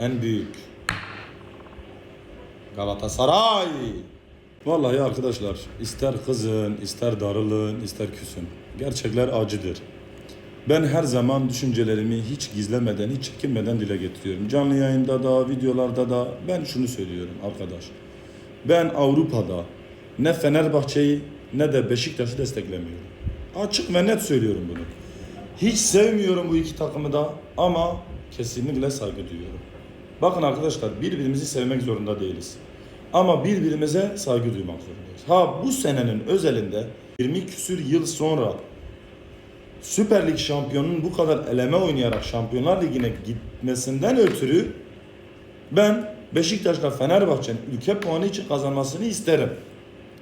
En büyük. Galatasaray. Vallahi arkadaşlar ister kızın, ister darılın, ister küsün. Gerçekler acıdır. Ben her zaman düşüncelerimi hiç gizlemeden, hiç çekinmeden dile getiriyorum. Canlı yayında da, videolarda da ben şunu söylüyorum arkadaş. Ben Avrupa'da ne Fenerbahçe'yi ne de Beşiktaş'ı desteklemiyorum. Açık ve net söylüyorum bunu. Hiç sevmiyorum bu iki takımı da ama kesinlikle saygı duyuyorum. Bakın arkadaşlar birbirimizi sevmek zorunda değiliz. Ama birbirimize saygı duymak zorundayız. Ha bu senenin özelinde 20 küsür yıl sonra Süper Lig şampiyonunun bu kadar eleme oynayarak Şampiyonlar Ligi'ne gitmesinden ötürü ben Beşiktaş'la Fenerbahçe'nin ülke puanı için kazanmasını isterim.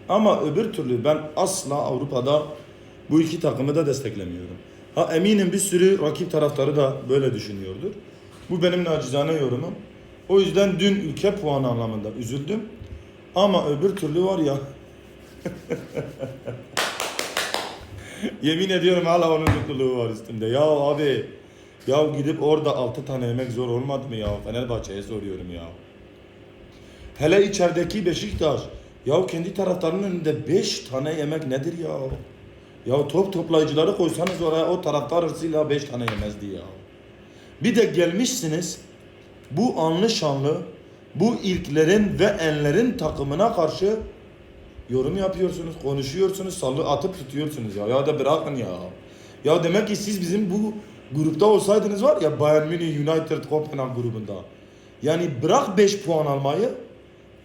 Ama öbür türlü ben asla Avrupa'da bu iki takımı da desteklemiyorum. Ha eminim bir sürü rakip taraftarı da böyle düşünüyordur. Bu benim nacizane yorumum. O yüzden dün ülke puanı anlamında üzüldüm. Ama öbür türlü var ya Yemin ediyorum hala onun mutluluğu var üstümde. Ya abi ya gidip orada 6 tane yemek zor olmadı mı ya? Fenerbahçe'ye soruyorum ya. Hele içerideki Beşiktaş. Ya kendi taraftarının önünde 5 tane yemek nedir ya? Ya top toplayıcıları koysanız oraya o taraftar hırsıyla 5 tane yemezdi ya. Bir de gelmişsiniz bu anlı şanlı bu ilklerin ve enlerin takımına karşı yorum yapıyorsunuz, konuşuyorsunuz, sallı atıp tutuyorsunuz ya. Ya da bırakın ya. Ya demek ki siz bizim bu grupta olsaydınız var ya Bayern Münih United Kopenhag grubunda. Yani bırak 5 puan almayı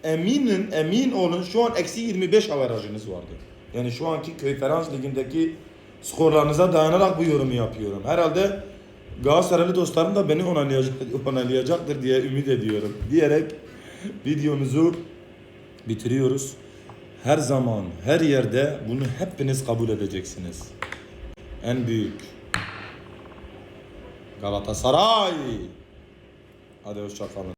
eminin emin olun şu an eksi 25 averajınız vardı. Yani şu anki Konferans Ligi'ndeki skorlarınıza dayanarak bu yorumu yapıyorum. Herhalde Galatasaraylı dostlarım da beni onaylayacak, onaylayacaktır diye ümit ediyorum. Diyerek videomuzu bitiriyoruz. Her zaman, her yerde bunu hepiniz kabul edeceksiniz. En büyük Galatasaray. Hadi hoşçakalın.